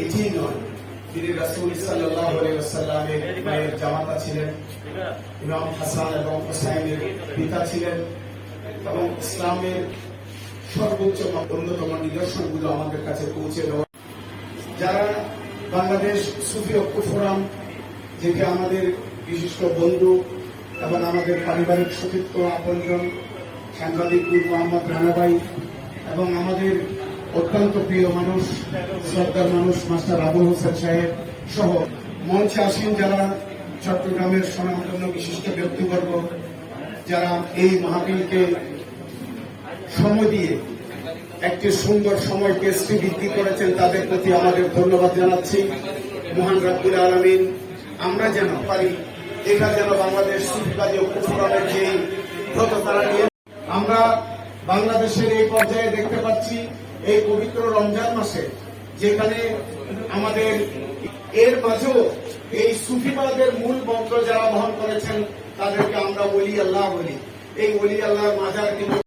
এটি নয়। তিনি রাসূল সাল্লাল্লাহু আলাইহি ওয়াসাল্লামের মায়ের জামাতা ছিলেন, ইমাম হাসান এবং হুসাইনের পিতা ছিলেন এবং ইসলামের সর্বোচ্চ অন্যতম নিদর্শনগুলো আমাদের কাছে পৌঁছে দেওয়া। যারা বাংলাদেশ সুফি ঐক্য ফোরাম, যেটি আমাদের বিশিষ্ট বন্ধু এবং আমাদের পারিবারিক সতীর্থ আপনজন সাংবাদিক বীর মোহাম্মদ রানাবাই এবং আমাদের অত্যন্ত প্রিয় মানুষ, শ্রদ্ধার মানুষ, মাস্টার আবুল হোসেন সাহেব সহ মঞ্চে আসেন যারা চট্টগ্রামের স্বনামধন্য বিশিষ্ট ব্যক্তিবর্গ, যারা এই মাহফিলকে সময় দিয়ে একটি সুন্দর সময়কে শ্রীবৃদ্ধি করেছেন, তাদের প্রতি আমাদের ধন্যবাদ জানাচ্ছি। মহান রাব্বুল আলমিন, আমরা যেন পারি, এটা যেন বাংলাদেশ সুফিবাদী ঐক্য ফোরামের যে ব্রত তারা নিয়ে আমরা বাংলাদেশের এই পর্যায়ে দেখতে পাচ্ছি এই পবিত্র রমজান মাসে, যেখানে আমাদের এর মাঝেও এই সুফিবাদের মূল মন্ত্র যারা বহন করেছেন, তাদেরকে আমরা ওলি আল্লাহ বলি। এই ওলি আল্লাহর মাজার কিন্তু